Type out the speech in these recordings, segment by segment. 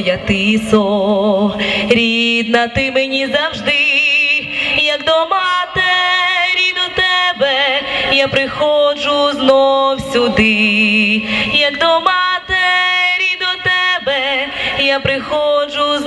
моя тисо, рідна ти мені завжди, як до матері до тебе, я приходжу знов сюди, як до матері до тебе, я приходжу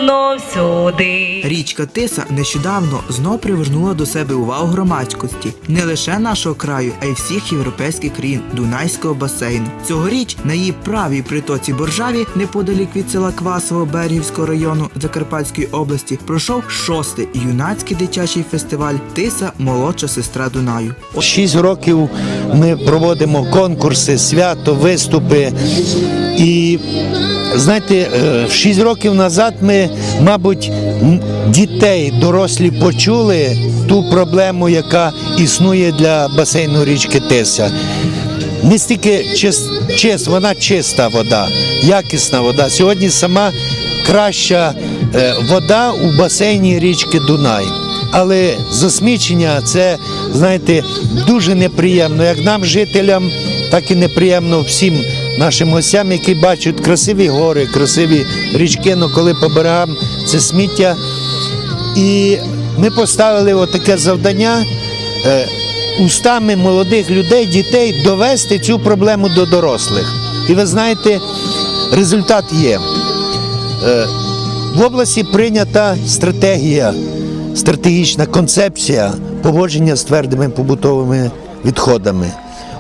знов сюди. Річка Тиса нещодавно знов привернула до себе увагу громадськості не лише нашого краю, а й всіх європейських країн Дунайського басейну. Цьогоріч на її правій притоці Боржаві, неподалік від села Квасово Берегівського району Закарпатської області, пройшов шостий юнацький дитячий фестиваль Тиса молодша сестра Дунаю. Шість років ми проводимо конкурси, свято, виступи. І знаєте, е, шість років назад ми, мабуть, дітей дорослі почули ту проблему, яка існує для басейну річки Тиса. Не стільки чис, чис, вона чиста вода, якісна вода. Сьогодні сама краща е, вода у басейні річки Дунай. Але засмічення це, знаєте, дуже неприємно. Як нам, жителям, так і неприємно всім нашим гостям, які бачать красиві гори, красиві річки, але коли по берегам це сміття. І ми поставили отаке завдання е, устами молодих людей, дітей довести цю проблему до дорослих. І ви знаєте, результат є. Е, В області прийнята стратегія, стратегічна концепція поводження з твердими побутовими відходами.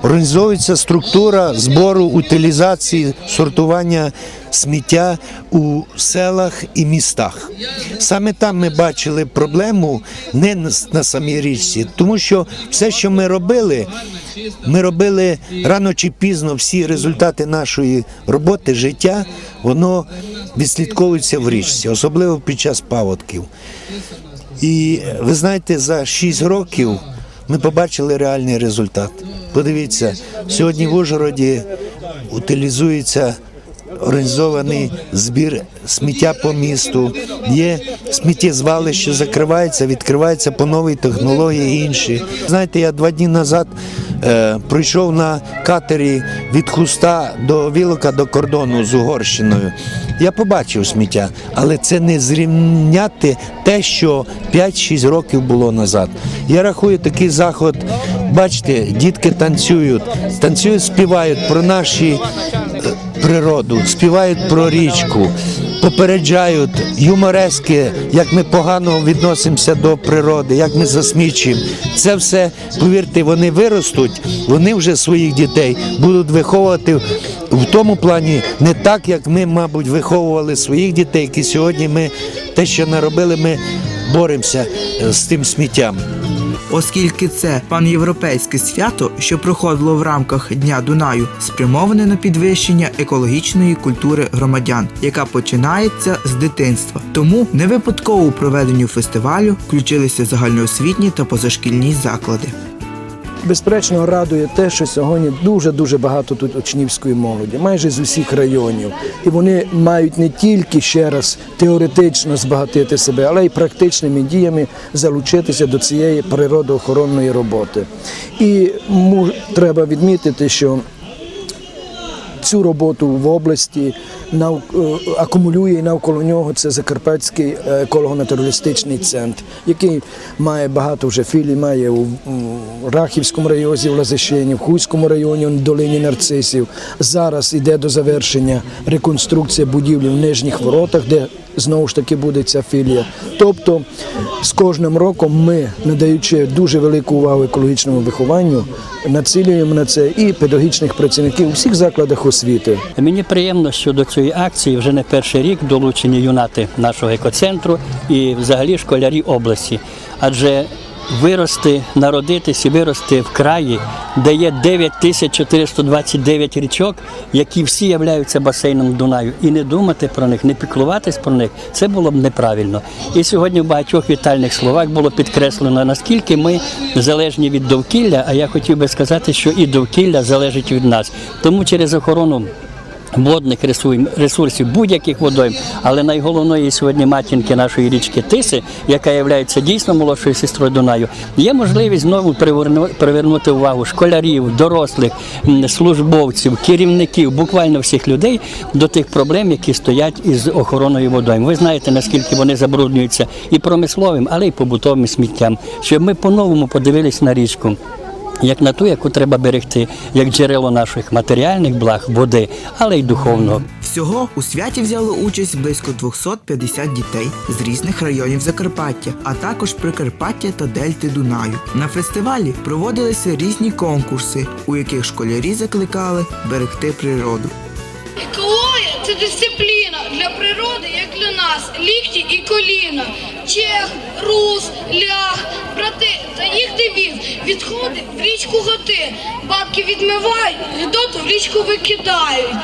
Організовується структура збору, утилізації, сортування сміття у селах і містах. Саме там ми бачили проблему не на самій річці, тому що все, що ми робили, ми робили рано чи пізно всі результати нашої роботи, життя, воно відслідковується в річці, особливо під час паводків. І ви знаєте, за 6 років ми побачили реальний результат. Подивіться, сьогодні в Ужгороді утилізується організований збір сміття по місту. Є сміттєзвалище, закривається, відкривається по новій технології інші. Знаєте, я два дні назад е, пройшов на катері від Хуста до Вілока до кордону з Угорщиною. Я побачив сміття, але це не зрівняти те, що 5-6 років було назад. Я рахую такий заход. Бачите, дітки танцюють, танцюють, співають про наші природу, співають про річку, попереджають юморески, як ми погано відносимося до природи, як ми засмічуємо. Це все, повірте, вони виростуть, вони вже своїх дітей будуть виховувати в тому плані не так, як ми, мабуть, виховували своїх дітей, які сьогодні ми те, що наробили, ми боремося е, з тим сміттям. Оскільки це панєвропейське свято, що проходило в рамках Дня Дунаю, спрямоване на підвищення екологічної культури громадян, яка починається з дитинства. Тому не випадково у проведенню фестивалю включилися загальноосвітні та позашкільні заклади. Безперечно, радує те, що сьогодні дуже дуже багато тут учнівської молоді, майже з усіх районів. І вони мають не тільки ще раз теоретично збагатити себе, але й практичними діями залучитися до цієї природоохоронної роботи. І треба відмітити, що цю роботу в області нав... е, акумулює навколо нього це Закарпатський е, еколого-натуралістичний центр, який має багато вже філій, має у Рахівському районі, в Лазищині, в Хуйському районі, в долині нарцисів. Зараз іде до завершення реконструкція будівлі в нижніх воротах, де знову ж таки буде ця філія. Тобто з кожним роком ми, надаючи дуже велику увагу екологічному вихованню, націлюємо на це і педагогічних працівників у всіх закладах освіти. Мені приємно, що до цієї акції вже не перший рік долучені юнати нашого екоцентру і взагалі школярі області. Адже вирости, народитись і вирости в краї, де є 9429 річок, які всі являються басейном Дунаю, і не думати про них, не піклуватись про них, це було б неправильно. І сьогодні в багатьох вітальних словах було підкреслено, наскільки ми залежні від довкілля, а я хотів би сказати, що і довкілля залежить від нас. Тому через охорону водних ресурсів, будь-яких водойм, але найголовніше сьогодні матінки нашої річки Тиси, яка є дійсно молодшою сестрою Дунаю, є можливість знову приверну- привернути увагу школярів, дорослих, службовців, керівників, буквально всіх людей до тих проблем, які стоять із охороною водойм. Ви знаєте, наскільки вони забруднюються і промисловим, але й побутовим сміттям, щоб ми по-новому подивились на річку як на ту, яку треба берегти, як джерело наших матеріальних благ, води, але й духовного. Всього у святі взяло участь близько 250 дітей з різних районів Закарпаття, а також Прикарпаття та Дельти Дунаю. На фестивалі проводилися різні конкурси, у яких школярі закликали берегти природу. Екологія це дисципліна для природи, як для нас, лікті і коліна. Чех, рус, лях, брати та їх девіз відходи в річку готи. Бабки відмивають, гидоту в річку викидають.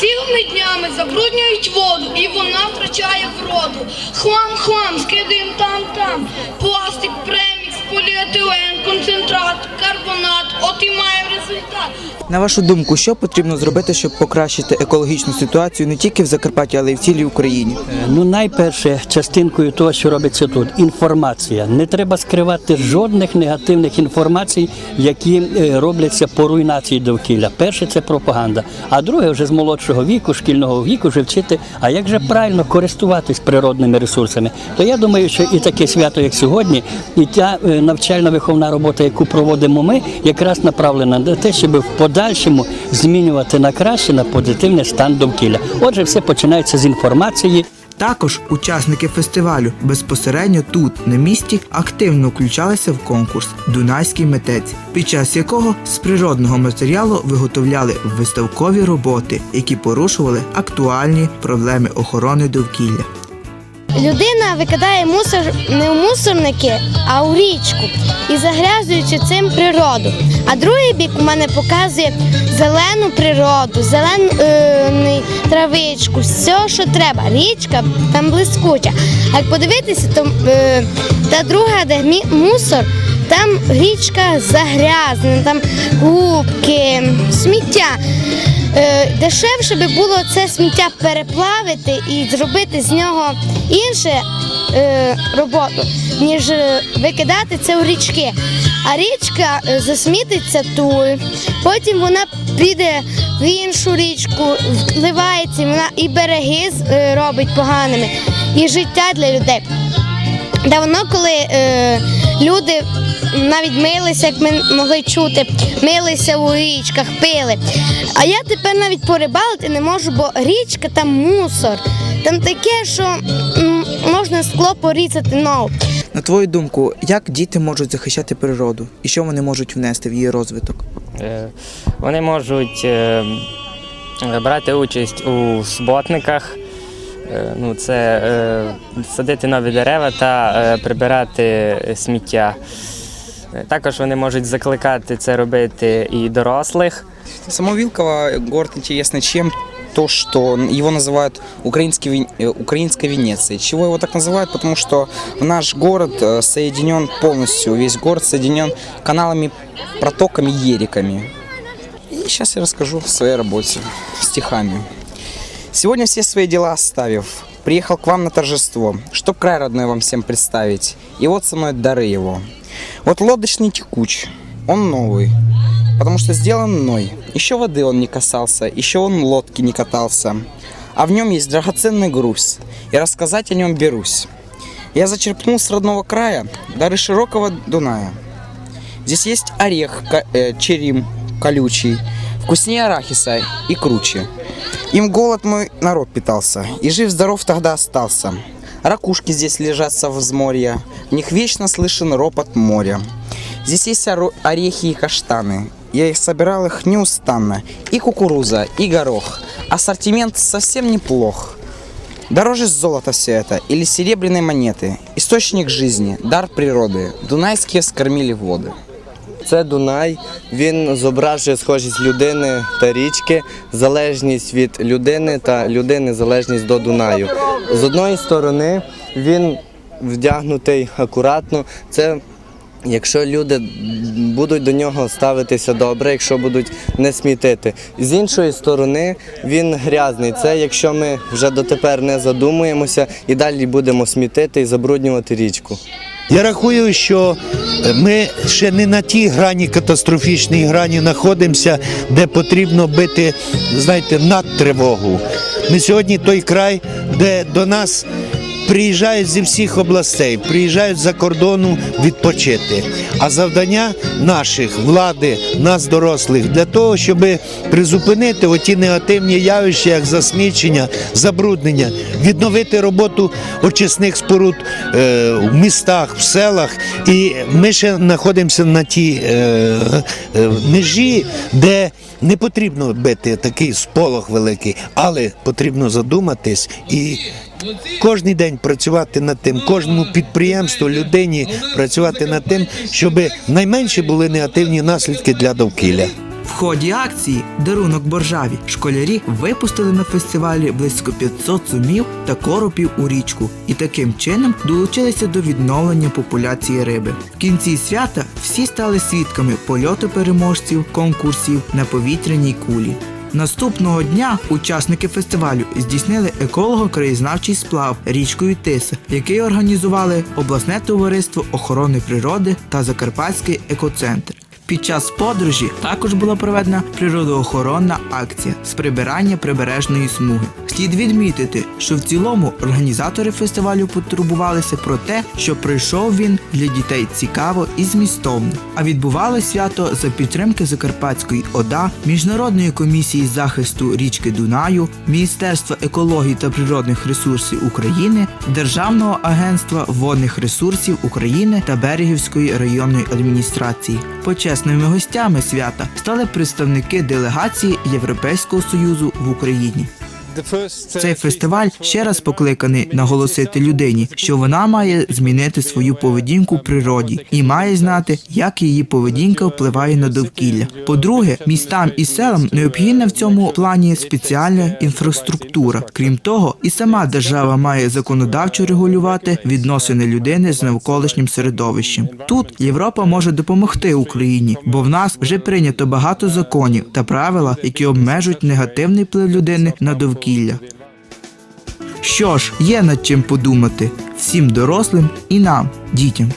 Цілими днями забруднюють воду, і вона втрачає вроду. Хлам-хлам, скидаємо там-там. Пластик, премікс, поліетилен, концентрат, карбонат. От і маємо результат. На вашу думку, що потрібно зробити, щоб покращити екологічну ситуацію не тільки в Закарпатті, але й в цілій Україні? Ну, найперше, частинкою того, що робиться тут, інформація. Не треба скривати жодних негативних інформацій, які е, робляться по руйнації довкілля. Перше це пропаганда. А друге, вже з молодшого віку, шкільного віку, вже вчити, а як же правильно користуватись природними ресурсами. То я думаю, що і таке свято, як сьогодні, і та е, навчально-виховна робота, яку проводимо ми, якраз направлена на те, щоб в подальшому змінювати на краще, на позитивний стан довкілля. Отже, все починається з інформації. Також учасники фестивалю безпосередньо тут, на місці, активно включалися в конкурс Дунайський митець, під час якого з природного матеріалу виготовляли виставкові роботи, які порушували актуальні проблеми охорони довкілля. Людина викидає мусор не в мусорники, а у річку і загрязуючи цим природу. А другий бік у мене показує зелену природу, зелену травичку, все, що треба. Річка там блискуча. А як подивитися, то е, та друга, де мусор, там річка загрязнена, там губки, сміття. Е, Дешевше би було це сміття переплавити і зробити з нього інше е, роботу, ніж е, викидати це у річки. А річка засмітиться тут, потім вона піде в іншу річку, вливається, вона і береги робить поганими, і життя для людей. Давно, коли люди навіть милися, як ми могли чути, милися у річках, пили. А я тепер навіть порибалити не можу, бо річка там мусор. Там таке, що можна скло порізати ногу. На твою думку, як діти можуть захищати природу і що вони можуть внести в її розвиток? Е, Вони можуть е, брати участь у суботниках, ну, це е, садити нові дерева та е, прибирати сміття. Е, Також вони можуть закликати це робити і дорослих. Само Вилково город интересный чем? То, что его называют украинский, Вен- э, украинской Венецией. Чего его так называют? Потому что наш город э, соединен полностью, весь город соединен каналами, протоками, ериками. И сейчас я расскажу о своей работе стихами. Сегодня все свои дела оставив, приехал к вам на торжество, чтоб край родной вам всем представить. И вот со мной дары его. Вот лодочный текуч, он новый, потому что сделан мной. Еще воды он не касался, еще он лодки не катался. А в нем есть драгоценный груз, и рассказать о нем берусь. Я зачерпнул с родного края дары широкого Дуная. Здесь есть орех, э, черим колючий, вкуснее арахиса и круче. Им голод мой народ питался, и жив-здоров тогда остался. Ракушки здесь лежат со взморья, в них вечно слышен ропот моря. Здесь есть орехи и каштаны, я их собирал их неустанно. И кукуруза, и горох. Ассортимент совсем неплох. Дороже золота все это или серебряной монеты. Источник жизни, дар природы. Дунайские вскормили воды. Це Дунай. Він зображує схожість людини та річки, залежність від людини та людини залежність до Дунаю. З одної сторони він вдягнутий акуратно. Це Якщо люди будуть до нього ставитися добре, якщо будуть не смітити. З іншої сторони, він грязний. Це якщо ми вже дотепер не задумуємося і далі будемо смітити і забруднювати річку. Я рахую, що ми ще не на тій грані катастрофічній грані знаходимося, де потрібно бити, знаєте, над тривогу. Ми сьогодні той край, де до нас приїжджають зі всіх областей, приїжджають за кордону відпочити. А завдання наших влади, нас дорослих, для того, щоб призупинити оті негативні явища, як засмічення, забруднення, відновити роботу очисних споруд е, в містах, в селах. І ми ще знаходимося на тій е, е, межі, де не потрібно бити такий сполох великий, але потрібно задуматись і кожен день працювати над тим, кожному підприємству, людині працювати над тим, щоб найменше були негативні наслідки для довкілля. В ході акції Дарунок Боржаві школярі випустили на фестивалі близько 500 сумів та коропів у річку і таким чином долучилися до відновлення популяції риби. В кінці свята всі стали свідками польоту переможців конкурсів на повітряній кулі. Наступного дня учасники фестивалю здійснили еколого-краєзнавчий сплав річкою Тиса, який організували обласне товариство охорони природи та Закарпатський екоцентр. Під час подорожі також була проведена природоохоронна акція з прибирання прибережної смуги. Слід відмітити, що в цілому організатори фестивалю потурбувалися про те, що прийшов він для дітей цікаво і змістовно. А відбувалося свято за підтримки Закарпатської ОДА, Міжнародної комісії захисту річки Дунаю, Міністерства екології та природних ресурсів України, Державного агентства водних ресурсів України та Берегівської районної адміністрації. Почесними гостями свята стали представники делегації Європейського союзу в Україні. Цей фестиваль ще раз покликаний наголосити людині, що вона має змінити свою поведінку в природі і має знати, як її поведінка впливає на довкілля. По-друге, містам і селам необхідна в цьому плані спеціальна інфраструктура. Крім того, і сама держава має законодавчо регулювати відносини людини з навколишнім середовищем. Тут Європа може допомогти Україні, бо в нас вже прийнято багато законів та правила, які обмежують негативний вплив людини на довкілля. Що ж, є над чим подумати всім дорослим і нам, дітям.